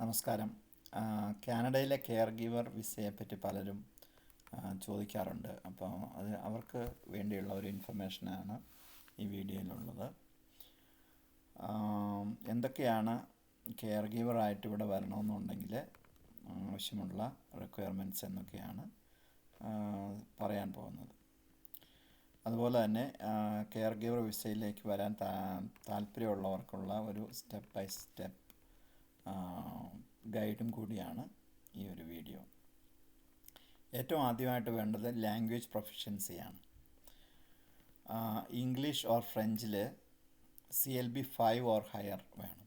നമസ്കാരം. കാനഡയിലെ care giver വിസയെപ്പറ്റി പലരും ചോദിക്കാറുണ്ട്. അപ്പോൾ അത് അവർക്ക് വേണ്ടിയുള്ള ഒരു ഇൻഫർമേഷനാണ് ഈ വീഡിയോയിലുള്ളത്. എന്തൊക്കെയാണ് കെയർ ഗീവറായിട്ട് ഇവിടെ വരണമെന്നുണ്ടെങ്കിൽ ആവശ്യമുള്ള റിക്വയർമെന്റ്സ് എന്നൊക്കെയാണ് പറയാൻ പോകുന്നത്. അതുപോലെ തന്നെ കെയർ ഗീവർ വിസയിലേക്ക് വരാൻ താ താല്പര്യമുള്ളവർക്കുള്ള ഒരു സ്റ്റെപ്പ് ബൈ സ്റ്റെപ്പ് ഗൈഡും കൂടിയാണ് ഈ ഒരു വീഡിയോ. ഏറ്റവും ആദ്യമായിട്ട് വേണ്ടത് ലാംഗ്വേജ് പ്രൊഫഷൻസിയാണ് English or ഫ്രഞ്ചിൽ C L B five or higher വേണം.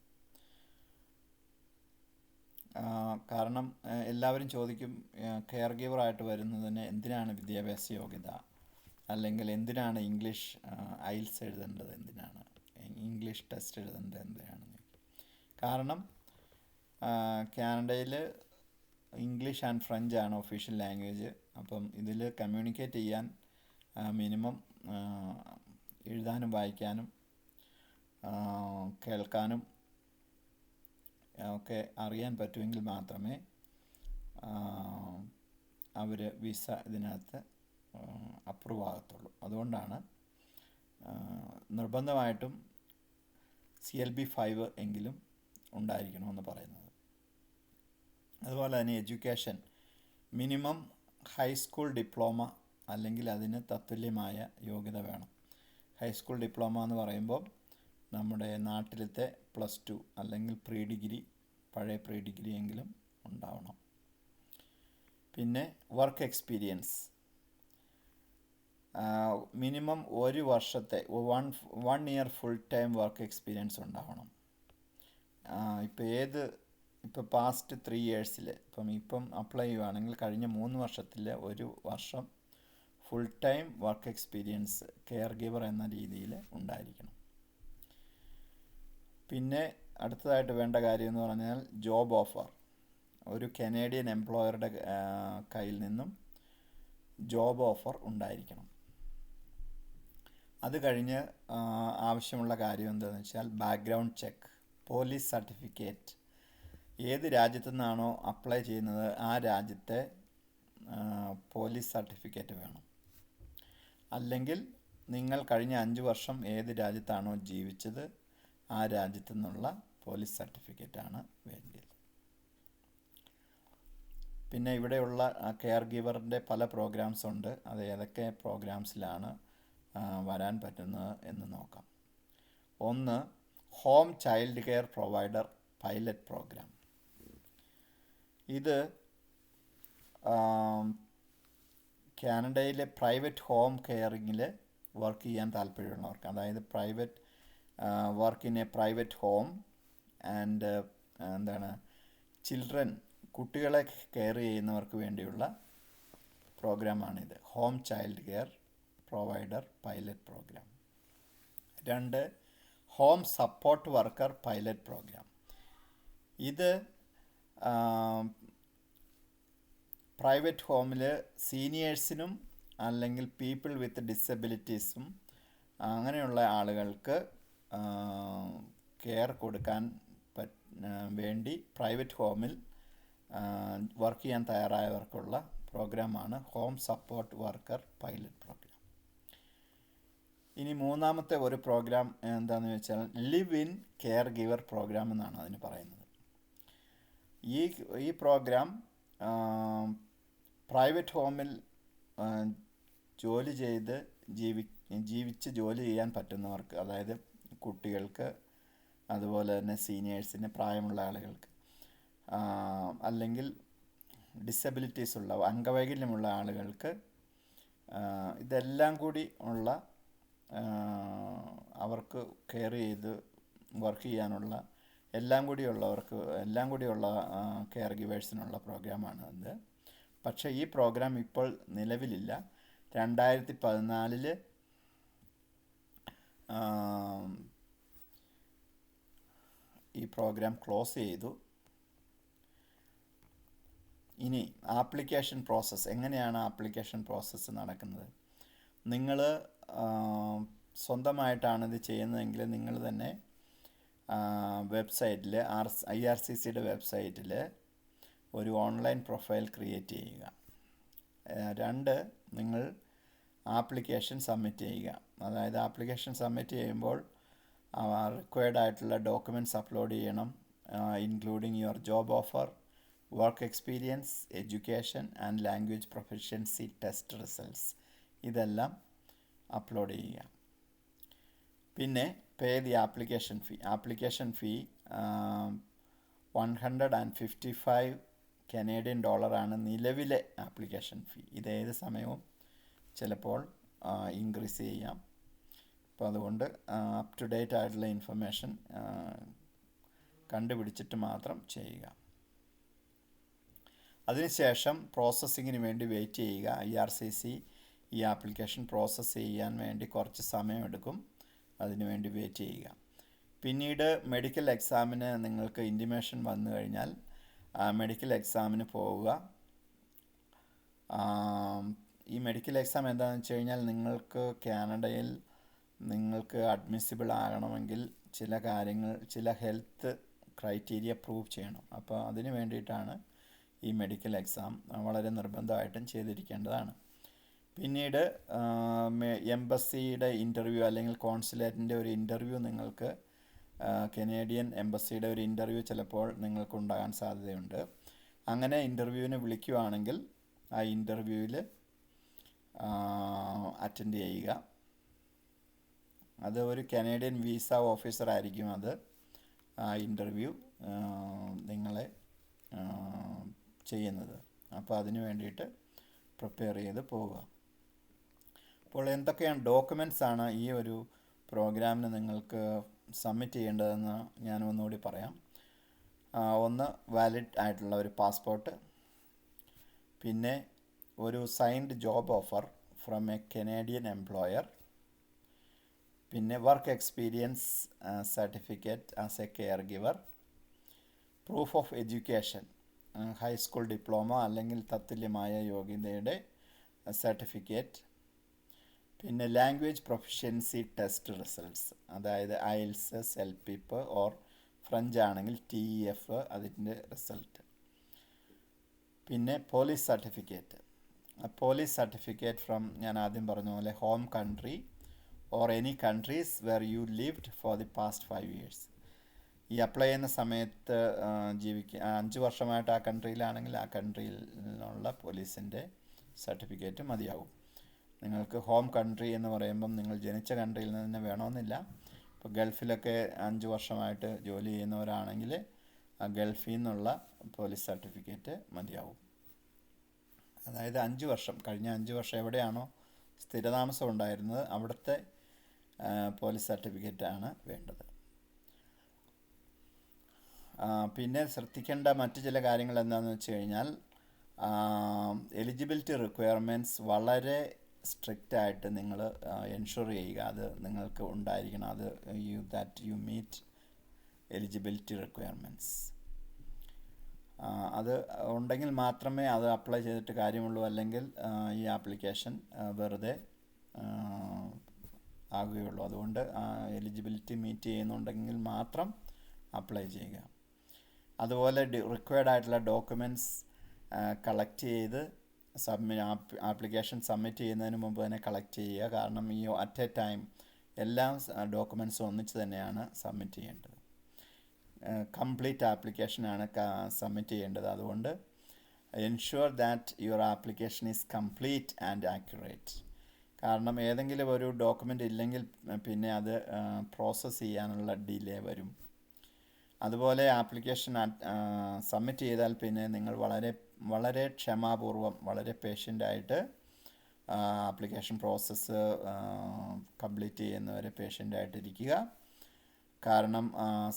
കാരണം എല്ലാവരും ചോദിക്കും കെയർ ഗീവറായിട്ട് വരുന്നതിന് എന്തിനാണ് വിദ്യാഭ്യാസ യോഗ്യത? അല്ലെങ്കിൽ എന്തിനാണ് ഇംഗ്ലീഷ് ഐൽസ് എഴുതേണ്ടത്? എന്തിനാണ് ഇംഗ്ലീഷ് ടെസ്റ്റ് എഴുതേണ്ടത്? എന്തിനാണെന്ന് കാരണം കാനഡയിൽ ഇംഗ്ലീഷ് ആൻഡ് ഫ്രഞ്ച് ആണ് ഒഫീഷ്യൽ ലാംഗ്വേജ് അപ്പം ഇതിൽ കമ്മ്യൂണിക്കേറ്റ് ചെയ്യാൻ മിനിമം എഴുതാനും വായിക്കാനും കേൾക്കാനും ഒക്കെ അറിയാൻ പറ്റുമെങ്കിൽ മാത്രമേ അവർ വിസ ഇതിനകത്ത് അപ്രൂവ് ആകത്തുള്ളൂ. അതുകൊണ്ടാണ് നിർബന്ധമായിട്ടും സി എൽ ബി ഫൈവ് എങ്കിലും ഉണ്ടായിരിക്കണമെന്ന് പറയുന്നത്. അതുപോലെ തന്നെ എഡ്യൂക്കേഷൻ. മിനിമം ഹൈസ്കൂൾ ഡിപ്ലോമ അല്ലെങ്കിൽ അതിന് തത്തുല്യമായ യോഗ്യത വേണം. ഹൈസ്കൂൾ ഡിപ്ലോമ എന്ന് പറയുമ്പോൾ നമ്മുടെ നാട്ടിലത്തെ പ്ലസ് ടു അല്ലെങ്കിൽ പ്രീ ഡിഗ്രി പഴയ പ്രീ ഡിഗ്രി എങ്കിലും ഉണ്ടാവണം. പിന്നെ വർക്ക് എക്സ്പീരിയൻസ്. മിനിമം ഒരു വർഷത്തെ one one year full time work experience ഉണ്ടാവണം. ഇപ്പോൾ ഏത് ഇപ്പോൾ പാസ്റ്റ് ത്രീ ഇയേഴ്സിൽ ഇപ്പം ഇപ്പം അപ്ലൈ ചെയ്യുവാണെങ്കിൽ കഴിഞ്ഞ മൂന്ന് വർഷത്തിൽ ഒരു വർഷം full time work experience caregiver എന്ന രീതിയിൽ ഉണ്ടായിരിക്കണം. പിന്നെ അടുത്തതായിട്ട് വേണ്ട കാര്യം എന്ന് പറഞ്ഞാൽ ജോബ് ഓഫർ ഒരു കനേഡിയൻ എംപ്ലോയറുടെ കയ്യിൽ നിന്നും ജോബ് ഓഫർ ഉണ്ടായിരിക്കണം. അത് കഴിഞ്ഞ് ആവശ്യമുള്ള കാര്യം എന്താണെന്ന് വെച്ചാൽ ബാക്ക്ഗ്രൗണ്ട് ചെക്ക് പോലീസ് സർട്ടിഫിക്കറ്റ് ഏത് രാജ്യത്തു നിന്നാണോ അപ്ലൈ ചെയ്യുന്നത് ആ രാജ്യത്തെ പോലീസ് സർട്ടിഫിക്കറ്റ് വേണം. അല്ലെങ്കിൽ നിങ്ങൾ കഴിഞ്ഞ അഞ്ച് വർഷം ഏത് രാജ്യത്താണോ ജീവിച്ചത് ആ രാജ്യത്തു നിന്നുള്ള പോലീസ് സർട്ടിഫിക്കറ്റാണ് വേണ്ടത് പിന്നെ ഇവിടെയുള്ള കെയർ ഗീവറിന്റെ പല പ്രോഗ്രാംസ് ഉണ്ട്. അത് ഏതൊക്കെ പ്രോഗ്രാംസിലാണ് വരാൻ പറ്റുന്നത് എന്ന് നോക്കാം. ഒന്ന് home child care provider pilot program ഇത് കാനഡയിലെ പ്രൈവറ്റ് ഹോം കെയറിങ്ങിൽ വർക്ക് ചെയ്യാൻ താല്പര്യമുള്ളവർക്ക്. അതായത് private work in a private home and എന്താണ് ചിൽഡ്രൻ കുട്ടികളെ കെയർ ചെയ്യുന്നവർക്ക് വേണ്ടിയുള്ള പ്രോഗ്രാമാണിത്. Home child care provider pilot program. രണ്ട് home support worker pilot program. ഇത് പ്രൈവറ്റ് ഹോമിൽ സീനിയേഴ്സിനും അല്ലെങ്കിൽ പീപ്പിൾ വിത്ത് ഡിസബിലിറ്റീസും അങ്ങനെയുള്ള ആളുകൾക്ക് കെയർ കൊടുക്കാൻ വേണ്ടി പ്രൈവറ്റ് ഹോമിൽ വർക്ക് ചെയ്യാൻ തയ്യാറായവർക്കുള്ള പ്രോഗ്രാമാണ് home support worker pilot program. ഇനി മൂന്നാമത്തെ ഒരു പ്രോഗ്രാം എന്താണെന്ന് വെച്ചാൽ live in caregiver program എന്നാണ് അതിന് പറയുന്നത്. ഈ ഈ പ്രോഗ്രാം പ്രൈവറ്റ് ഹോമിൽ ജോലി ചെയ്ത് ജീവി ജീവിച്ച് ജോലി ചെയ്യാൻ പറ്റുന്നവർക്ക് അതായത് കുട്ടികൾക്ക് അതുപോലെ തന്നെ സീനിയേഴ്സിന് പ്രായമുള്ള ആളുകൾക്ക് അല്ലെങ്കിൽ ഡിസബിലിറ്റീസ് ഉള്ള അംഗവൈകല്യമുള്ള ആളുകൾക്ക് ഇതെല്ലാം കൂടി ഉള്ള അവർക്ക് കെയർ ചെയ്ത് വർക്ക് ചെയ്യാനുള്ള എല്ലാം കൂടിയുള്ളവർക്ക് എല്ലാം കൂടിയുള്ള കെയർ ഗിവേഴ്സിനുള്ള പ്രോഗ്രാമാണ് അത് പക്ഷേ ഈ പ്രോഗ്രാം ഇപ്പോൾ നിലവിലില്ല. രണ്ടായിരത്തി പതിനാലിൽ ഈ പ്രോഗ്രാം ക്ലോസ് ചെയ്തു. ഇനി ആപ്ലിക്കേഷൻ പ്രോസസ്സ് എങ്ങനെയാണ് ആപ്ലിക്കേഷൻ പ്രോസസ്സ് നടക്കുന്നത്? നിങ്ങൾ സ്വന്തമായിട്ടാണ് ഇത് ചെയ്യുന്നതെങ്കിൽ നിങ്ങൾ തന്നെ വെബ്സൈറ്റിൽ ആർ ഐ ആർ സി സിയുടെ വെബ്സൈറ്റിൽ ഒരു ഓൺലൈൻ പ്രൊഫൈൽ ക്രിയേറ്റ് ചെയ്യുക. രണ്ട് നിങ്ങൾ ആപ്ലിക്കേഷൻ സബ്മിറ്റ് ചെയ്യുക. അതായത് ആപ്ലിക്കേഷൻ സബ്മിറ്റ് ചെയ്യുമ്പോൾ റിക്വയർഡ് ആയിട്ടുള്ള ഡോക്യുമെന്റ്സ് അപ്ലോഡ് ചെയ്യണം. Including your job offer work experience education and language proficiency test results ഇതെല്ലാം അപ്ലോഡ് ചെയ്യുക. പിന്നെ pay the application fee application fee one hundred and fifty five Canadian ഡോളറാണ് നിലവിലെ ആപ്ലിക്കേഷൻ ഫീ ഇത് ഏത് സമയവും ചിലപ്പോൾ ഇൻക്രീസ് ചെയ്യാം. അപ്പോൾ അതുകൊണ്ട് അപ് ടു ഡേറ്റ് ആയിട്ടുള്ള ഇൻഫർമേഷൻ കണ്ടുപിടിച്ചിട്ട് മാത്രം ചെയ്യുക. അതിനുശേഷം പ്രോസസ്സിങ്ങിന് വേണ്ടി വെയിറ്റ് ചെയ്യുക. ഐ ആർ സി സി ഈ ആപ്ലിക്കേഷൻ പ്രോസസ്സ് ചെയ്യാൻ വേണ്ടി കുറച്ച് സമയമെടുക്കും. അതിനു വേണ്ടി വെയിറ്റ് ചെയ്യുക. പിന്നീട് മെഡിക്കൽ എക്സാമിന് നിങ്ങൾക്ക് ഇന്റിമേഷൻ വന്നു കഴിഞ്ഞാൽ മെഡിക്കൽ എക്സാമിന് പോവുക. ഈ മെഡിക്കൽ എക്സാം എന്താണെന്ന് വെച്ച് കഴിഞ്ഞാൽ നിങ്ങൾക്ക് കാനഡയിൽ നിങ്ങൾക്ക് അഡ്മിസിബിൾ ആകണമെങ്കിൽ ചില കാര്യങ്ങൾ ചില ഹെൽത്ത് ക്രൈറ്റീരിയ പ്രൂവ് ചെയ്യണം. അപ്പോൾ അതിന് വേണ്ടിയിട്ടാണ് ഈ മെഡിക്കൽ എക്സാം വളരെ നിർബന്ധമായിട്ടും ചെയ്തിരിക്കേണ്ടതാണ്. പിന്നീട് എംബസിയുടെ ഇന്റർവ്യൂ അല്ലെങ്കിൽ കോൺസുലേറ്റിന്റെ ഒരു ഇന്റർവ്യൂ നിങ്ങൾക്ക് കനേഡിയൻ എംബസിയുടെ ഒരു ഇന്റർവ്യൂ ചിലപ്പോൾ നിങ്ങൾക്ക് ഉണ്ടാകാൻ സാധ്യതയുണ്ട്. അങ്ങനെ ഇന്റർവ്യൂവിന് വിളിക്കുവാണെങ്കിൽ ആ ഇന്റർവ്യൂവിൽ അറ്റൻഡ് ചെയ്യുക. അത് ഒരു കനേഡിയൻ വിസ ഓഫീസർ ആയിരിക്കും അത്. ആ ഇന്റർവ്യൂ നിങ്ങളെ ചെയ്യുന്നത്. അപ്പോൾ അതിന് വേണ്ടിയിട്ട് പ്രിപ്പയർ ചെയ്ത് പോവുക. അപ്പോൾ എന്തൊക്കെയാണ് ഡോക്യുമെന്റ്സ് ആണ് ഈ ഒരു പ്രോഗ്രാമിന് നിങ്ങൾക്ക് സബ്മിറ്റ് ചെയ്യേണ്ടതെന്ന് ഞാൻ ഒന്നുകൂടി പറയാം. ഒന്ന് വാലിഡ് ആയിട്ടുള്ള ഒരു പാസ്പോർട്ട് പിന്നെ ഒരു signed job offer from a Canadian employer പിന്നെ work experience certificate as a caregiver proof of education high school diploma അല്ലെങ്കിൽ തത്തുല്യമായ യോഗ്യതയുടെ സർട്ടിഫിക്കറ്റ് പിന്നെ ലാംഗ്വേജ് പ്രൊഫഷ്യൻസി ടെസ്റ്റ് റിസൾട്ട്സ് അതായത് ഐൽസ് സെൽപിപ്പ് ഓർ ഫ്രഞ്ച് ആണെങ്കിൽ ടി ഇ എഫ് അതിന്റെ result പിന്നെ police certificate police certificate from ഞാൻ ആദ്യം പറഞ്ഞ പോലെ home country or any countries where you lived for the past five years ഈ അപ്ലൈ ചെയ്യുന്ന സമയത്ത് ജീവിക്കുക അഞ്ച് വർഷമായിട്ട് ആ കൺട്രിയിലാണെങ്കിൽ ആ കൺട്രിയിൽ നിന്നുള്ള പോലീസിന്റെ സർട്ടിഫിക്കറ്റ് മതിയാവും. നിങ്ങൾക്ക് ഹോം കൺട്രി എന്ന് പറയുമ്പം നിങ്ങൾ ജനിച്ച കൺട്രിയിൽ നിന്ന് തന്നെ വേണമെന്നില്ല. ഇപ്പോൾ ഗൾഫിലൊക്കെ അഞ്ച് വർഷമായിട്ട് ജോലി ചെയ്യുന്നവരാണെങ്കിൽ ഗൾഫിൽ നിന്നുള്ള പോലീസ് സർട്ടിഫിക്കറ്റ് മതിയാവും. അതായത് അഞ്ച് വർഷം കഴിഞ്ഞ അഞ്ച് വർഷം എവിടെയാണോ സ്ഥിരതാമസം ഉണ്ടായിരുന്നത് അവിടുത്തെ പോലീസ് പോലീസ് സർട്ടിഫിക്കറ്റാണ് വേണ്ടത്. പിന്നെ ശ്രദ്ധിക്കേണ്ട മറ്റു ചില കാര്യങ്ങൾ എന്താണെന്ന് വെച്ച് കഴിഞ്ഞാൽ എലിജിബിലിറ്റി റിക്വയർമെന്റ്സ് വളരെ സ്ട്രിക്റ്റ് ആയിട്ട് നിങ്ങൾ എൻഷുർ ചെയ്യുക അത് നിങ്ങൾക്ക് ഉണ്ടായിരിക്കണം. അത് you that you meet eligibility requirements അത് ഉണ്ടെങ്കിൽ മാത്രമേ അത് അപ്ലൈ ചെയ്തിട്ട് കാര്യമുള്ളൂ. അല്ലെങ്കിൽ ഈ ആപ്ലിക്കേഷൻ വെറുതെ ആകുകയുള്ളൂ. അതുകൊണ്ട് എലിജിബിലിറ്റി മീറ്റ് ചെയ്യുന്നുണ്ടെങ്കിൽ മാത്രം അപ്ലൈ ചെയ്യുക. അതുപോലെ റിക്വയർഡ് ആയിട്ടുള്ള ഡോക്യുമെന്റ്സ് കളക്ട് ചെയ്ത് സബ്മി ആപ്ലിക്കേഷൻ സബ്മിറ്റ് ചെയ്യുന്നതിന് മുമ്പ് തന്നെ കളക്ട് ചെയ്യുക. കാരണം ഈ അറ്റ് എ ടൈം എല്ലാ ഡോക്യുമെൻസും ഒന്നിച്ച് തന്നെയാണ് സബ്മിറ്റ് ചെയ്യേണ്ടത്. കംപ്ലീറ്റ് ആപ്ലിക്കേഷനാണ് സബ്മിറ്റ് ചെയ്യേണ്ടത്. അതുകൊണ്ട് ensure that your application is complete and accurate കാരണം ഏതെങ്കിലും ഒരു ഡോക്യുമെന്റ് ഇല്ലെങ്കിൽ പിന്നെ അത് പ്രോസസ്സ് ചെയ്യാനുള്ള ഡിലേ വരും. അതുപോലെ ആപ്ലിക്കേഷൻ സബ്മിറ്റ് ചെയ്താൽ പിന്നെ നിങ്ങൾ വളരെ വളരെ ക്ഷമാപൂർവം വളരെ പേഷ്യന്റായിട്ട് ആപ്ലിക്കേഷൻ പ്രോസസ്സ് കംപ്ലീറ്റ് ചെയ്യുന്നവരെ പേഷ്യന്റായിട്ടിരിക്കുക കാരണം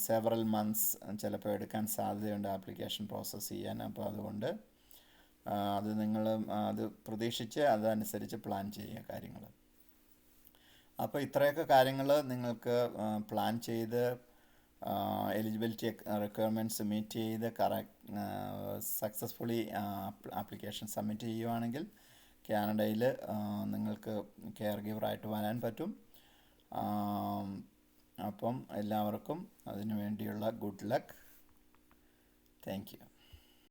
സെവറൽ മന്ത്സ് ചിലപ്പോൾ എടുക്കാൻ സാധ്യതയുണ്ട് ആപ്ലിക്കേഷൻ പ്രോസസ്സ് ചെയ്യാൻ. അപ്പോൾ അതുകൊണ്ട് അത് നിങ്ങൾ അത് പ്രതീക്ഷിച്ച് അതനുസരിച്ച് പ്ലാൻ ചെയ്യുക കാര്യങ്ങൾ. അപ്പോൾ ഇത്രയൊക്കെ കാര്യങ്ങൾ നിങ്ങൾക്ക് പ്ലാൻ ചെയ്ത് എലിജിബിലിറ്റി റിക്വയർമെന്റ്സ് മീറ്റ് ചെയ്ത് കറക്റ്റ് സക്സസ്ഫുള്ളി ആപ്ലിക്കേഷൻ സബ്മിറ്റ് ചെയ്യുവാണെങ്കിൽ കാനഡയിൽ നിങ്ങൾക്ക് കെയർ ഗിവറായിട്ട് വരാൻ പറ്റും. അപ്പം എല്ലാവർക്കും അതിനു വേണ്ടിയുള്ള ഗുഡ് ലക്ക് താങ്ക് യു